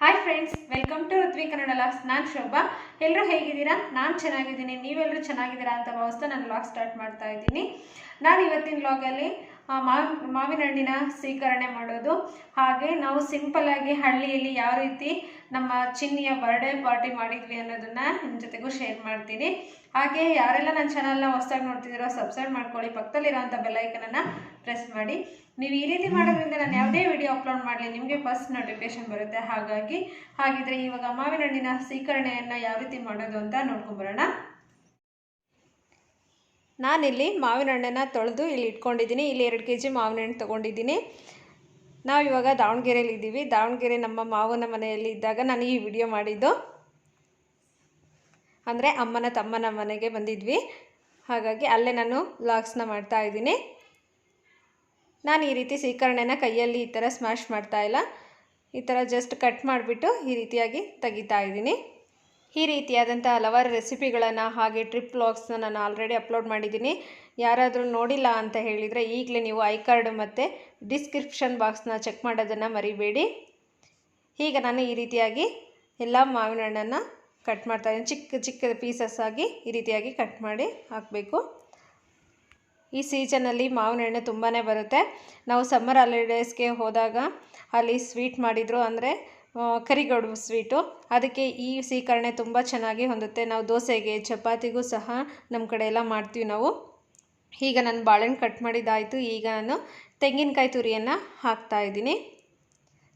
Hi friends welcome to Ruthvi Kannada logs ನಾನು ಶೋಭಾ. ಎಲ್ಲರೂ ಹೇಗಿದ್ದೀರಾ? ನಾನು ಚೆನ್ನಾಗಿದ್ದೀನಿ. ನೀವೆಲ್ಲರೂ ಚೆನ್ನಾಗಿದ್ದೀರಾ ಅಂತ ಭಾವಿಸ್ತಾ ನಾನು ಲಾಗ್ ಸ್ಟಾರ್ಟ್ ಮಾಡ್ತಾ ಇದ್ದೀನಿ. ನಾನು ಇವತ್ತಿನ ಲಾಗಲ್ಲಿ ಮಾವಿನ ಮಾವಿನ ಹಣ್ಣಿನ ಸ್ವೀಕರಣೆ ಮಾಡೋದು. ಹಾಗೆ ನಾವು ಸಿಂಪಲ್ಲಾಗಿ ಹಳ್ಳಿಯಲ್ಲಿ ಯಾವ ರೀತಿ ನಮ್ಮ ಚಿನ್ನಿಯ ಬರ್ಡೇ ಪಾರ್ಟಿ ಮಾಡಿದ್ವಿ ಅನ್ನೋದನ್ನು ನಿಮ್ಮ ಜೊತೆಗೂ ಶೇರ್ ಮಾಡ್ತೀನಿ. ಹಾಗೆ ಯಾರೆಲ್ಲ ನನ್ನ ಚಾನಲ್ನ ಹೊಸದಾಗಿ ನೋಡ್ತಿದ್ದೀರೋ ಸಬ್ಸ್ಕ್ರೈಬ್ ಮಾಡ್ಕೊಳ್ಳಿ. ಪಕ್ಕದಲ್ಲಿರೋಂಥ ಬೆಲ್ಲೈಕನನ್ನು ಪ್ರೆಸ್ ಮಾಡಿ. ನೀವು ಈ ರೀತಿ ಮಾಡೋದ್ರಿಂದ ನಾನು ಯಾವುದೇ ವಿಡಿಯೋ ಅಪ್ಲೋಡ್ ಮಾಡಲಿ, ನಿಮಗೆ ಫಸ್ಟ್ ನೋಟಿಫಿಕೇಶನ್ ಬರುತ್ತೆ. ಹಾಗಾಗಿ, ಹಾಗಿದ್ರೆ ಇವಾಗ ಮಾವಿನ ಹಣ್ಣಿನ ಸ್ವೀಕರಣೆಯನ್ನು ಯಾವ ರೀತಿ ಮಾಡೋದು ಅಂತ ನೋಡ್ಕೊಂಬರೋಣ ನಾನಿಲ್ಲಿ ಮಾವಿನ ಹಣ್ಣನ್ನು ತೊಳೆದು ಇಲ್ಲಿ ಇಟ್ಕೊಂಡಿದ್ದೀನಿ. ಇಲ್ಲಿ ಎರಡು ಕೆ ಜಿ ಮಾವಿನ ಹಣ್ಣು ತೊಗೊಂಡಿದ್ದೀನಿ. ನಾವು ಇವಾಗ ದಾವಣಗೆರೆಯಲ್ಲಿ ಇದ್ದೀವಿ ದಾವಣಗೆರೆ ನಮ್ಮ ಮಾವನ ಮನೆಯಲ್ಲಿ ಇದ್ದಾಗ ನಾನು ಈ ವಿಡಿಯೋ ಮಾಡಿದ್ದು. ಅಂದರೆ ಅಮ್ಮನ ತಮ್ಮನ ಮನೆಗೆ ಬಂದಿದ್ವಿ. ಹಾಗಾಗಿ ಅಲ್ಲೇ ನಾನು ವ್ಲಾಗ್ಸ್ನ ಮಾಡ್ತಾ ಇದ್ದೀನಿ. ನಾನು ಈ ರೀತಿ ಸೀಕರಣೆನ ಕೈಯಲ್ಲಿ ಈ ಥರ ಸ್ಮ್ಯಾಶ್ ಮಾಡ್ತಾ ಇಲ್ಲ. ಈ ಥರ ಜಸ್ಟ್ ಕಟ್ ಮಾಡಿಬಿಟ್ಟು ಈ ರೀತಿಯಾಗಿ ತೆಗಿತಾ ಇದ್ದೀನಿ. ಈ ರೀತಿಯಾದಂಥ ಹಲವಾರು ರೆಸಿಪಿಗಳನ್ನು ಹಾಗೆ ಟ್ರಿಪ್ ವ್ಲಾಗ್ಸ್ನ ನಾನು ಆಲ್ರೆಡಿ ಅಪ್ಲೋಡ್ ಮಾಡಿದ್ದೀನಿ. ಯಾರಾದರೂ ನೋಡಿಲ್ಲ ಅಂತ ಹೇಳಿದರೆ ಈಗಲೇ ನೀವು ಐ ಕಾರ್ಡ್ ಮತ್ತು ಡಿಸ್ಕ್ರಿಪ್ಷನ್ ಬಾಕ್ಸ್ನ ಚೆಕ್ ಮಾಡೋದನ್ನು ಮರಿಬೇಡಿ. ಈಗ ನಾನು ಈ ರೀತಿಯಾಗಿ ಎಲ್ಲ ಮಾವಿನ ಹಣ್ಣನ್ನು ಕಟ್ ಮಾಡ್ತಾ ಇದ್ದೀನಿ. ಚಿಕ್ಕ ಚಿಕ್ಕ ಪೀಸಸ್ ಆಗಿ ಈ ರೀತಿಯಾಗಿ ಕಟ್ ಮಾಡಿ ಹಾಕಬೇಕು. ಈ ಸೀಸನಲ್ಲಿ ಮಾವಿನ ಹಣ್ಣು ತುಂಬಾ ಬರುತ್ತೆ. ನಾವು ಸಮ್ಮರ್ ಹಾಲಿಡೇಸ್ಗೆ ಹೋದಾಗ ಅಲ್ಲಿ ಸ್ವೀಟ್ ಮಾಡಿದರು ಅಂದರೆ ಕರಿಗಡುಬು ಸ್ವೀಟು ಅದಕ್ಕೆ ಈ ಸೀಕರಣೆ ತುಂಬ ಚೆನ್ನಾಗಿ ಹೊಂದುತ್ತೆ. ನಾವು ದೋಸೆಗೆ, ಚಪಾತಿಗೂ ಸಹ ನಮ್ಮ ಕಡೆ ಎಲ್ಲ ಮಾಡ್ತೀವಿ ನಾವು. ಈಗ ನಾನು ಬಾಳೆಹಣ್ಣು ಕಟ್ ಮಾಡಿದ್ದಾಯಿತು. ಈಗ ನಾನು ತೆಂಗಿನಕಾಯಿ ತುರಿಯನ್ನು ಹಾಕ್ತಾ ಇದ್ದೀನಿ.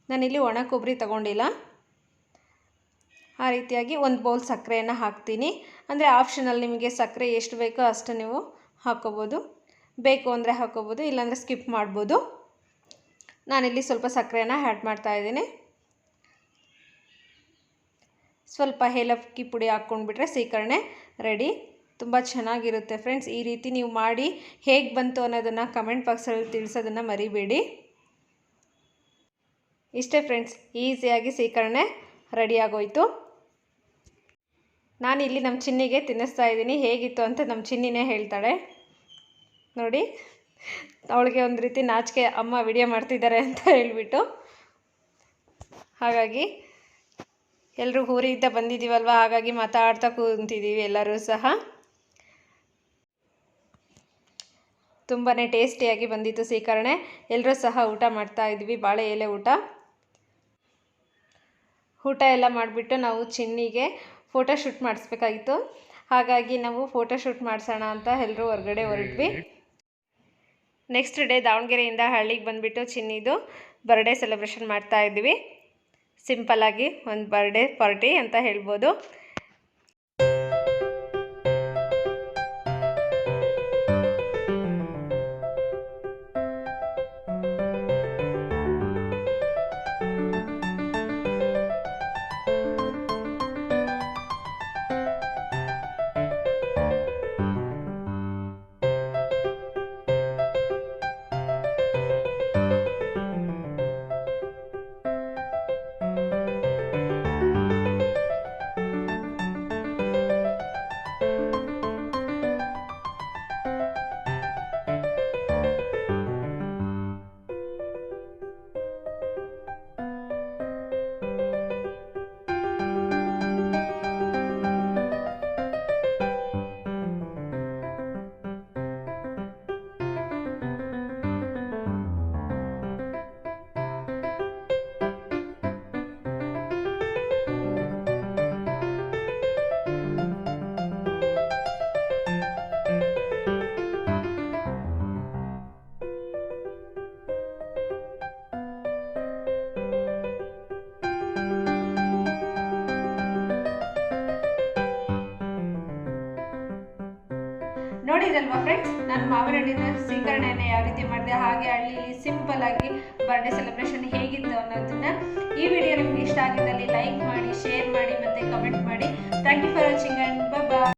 ನಾನಿಲ್ಲಿ ಒಣ ಕೊಬ್ಬರಿ ತಗೊಂಡಿಲ್ಲ. ಆ ರೀತಿಯಾಗಿ ಒಂದು ಬೌಲ್ ಸಕ್ಕರೆಯನ್ನು ಹಾಕ್ತೀನಿ. ಅಂದರೆ ಆಪ್ಷನಲ್ ನಿಮಗೆ ಸಕ್ಕರೆ ಎಷ್ಟು ಬೇಕೋ ಅಷ್ಟು ನೀವು ಹಾಕ್ಕೋಬೋದು. ಬೇಕು ಅಂದರೆ ಹಾಕ್ಕೋಬೋದು, ಇಲ್ಲಾಂದರೆ ಸ್ಕಿಪ್ ಮಾಡ್ಬೋದು. ನಾನಿಲ್ಲಿ ಸ್ವಲ್ಪ ಸಕ್ಕರೆಯನ್ನು ಆ್ಯಡ್ ಮಾಡ್ತಾ ಇದ್ದೀನಿ. ಸ್ವಲ್ಪ ಏಲಕ್ಕಿ ಪುಡಿ ಹಾಕ್ಕೊಂಡ್ಬಿಟ್ರೆ ಸೀಕರಣೆ ರೆಡಿ. ತುಂಬ ಚೆನ್ನಾಗಿರುತ್ತೆ ಫ್ರೆಂಡ್ಸ್, ಈ ರೀತಿ ನೀವು ಮಾಡಿ ಹೇಗೆ ಬಂತು ಅನ್ನೋದನ್ನು ಕಮೆಂಟ್ ಬಾಕ್ಸಲ್ಲಿ ತಿಳಿಸೋದನ್ನು ಮರಿಬೇಡಿ. ಇಷ್ಟೇ ಫ್ರೆಂಡ್ಸ್, ಈಸಿಯಾಗಿ ಸೀಕರಣೆ ರೆಡಿ ಆಗೋಯ್ತು. ನಾನು ಇಲ್ಲಿ ನಮ್ಮ ಚಿನ್ನಿಗೆ ತಿನ್ನಿಸ್ತಾ ಇದ್ದೀನಿ, ಹೇಗಿತ್ತು ಅಂತ ನಮ್ಮ ಚಿನ್ನಿನೇ ಹೇಳ್ತಾಳೆ. ನೋಡಿ, ಅವಳಿಗೆ ಒಂದು ರೀತಿ ನಾಚಿಕೆ, ಅಮ್ಮ ವಿಡಿಯೋ ಮಾಡ್ತಿದ್ದಾರೆ ಅಂತ ಹೇಳಿಬಿಟ್ಟು. ಹಾಗಾಗಿ ಎಲ್ಲರೂ ಊರಿಂದ ಬಂದಿದ್ದೀವಲ್ವ? ಹಾಗಾಗಿ ಮಾತಾಡ್ತಾ ಕೂತಿದ್ದೀವಿ ಎಲ್ಲರೂ ಸಹ. ತುಂಬಾ ಟೇಸ್ಟಿಯಾಗಿ ಬಂದಿತ್ತು ಸೀಕರಣೆ. ಎಲ್ಲರೂ ಸಹ ಊಟ ಮಾಡ್ತಾ ಇದ್ವಿ, ಬಾಳೆ ಎಲೆ ಊಟ. ಊಟ ಎಲ್ಲ ಮಾಡಿಬಿಟ್ಟು ನಾವು ಚಿನ್ನಿಗೆ ಫೋಟೋ ಶೂಟ್ ಮಾಡಿಸ್ಬೇಕಾಗಿತ್ತು. ಹಾಗಾಗಿ ನಾವು ಫೋಟೋ ಶೂಟ್ ಮಾಡಿಸೋಣ ಅಂತ ಎಲ್ಲರೂ ಹೊರಗಡೆ ಹೊರಟ್ವಿ. ನೆಕ್ಸ್ಟ್ ಡೇ ದಾವಣಗೆರೆಯಿಂದ ಹಳ್ಳಿಗೆ ಬಂದುಬಿಟ್ಟು ಚಿನ್ನಿದು ಬರ್ಡೇ ಸೆಲೆಬ್ರೇಷನ್ ಮಾಡ್ತಾ ಇದ್ವಿ. ಸಿಂಪಲ್ಲಾಗಿ ಒಂದು ಬರ್ಡೇ ಪಾರ್ಟಿ ಅಂತ ಹೇಳ್ಬೋದು. ನೋಡಿದಲ್ವಾ ಫ್ರೆಂಡ್ಸ್ ನಾನು ಮಾವಿನ ಹಣ್ಣಿನ ಸ್ವೀಕರಣೆಯನ್ನು ಯಾವ ರೀತಿ ಮಾಡಿದೆ, ಹಾಗೆ ಹಳ್ಳಿ ಸಿಂಪಲ್ ಆಗಿ ಬರ್ಡೇ ಸೆಲೆಬ್ರೇಷನ್ ಹೇಗಿತ್ತು ಅನ್ನೋದನ್ನ ಈ ವಿಡಿಯೋ ನಿಮ್ಗೆ ಇಷ್ಟ ಆಗಿದ್ದಲ್ಲಿ ಲೈಕ್ ಮಾಡಿ ಶೇರ್ ಮಾಡಿ ಮತ್ತೆ ಕಮೆಂಟ್ ಮಾಡಿ. Thank you for watching and bye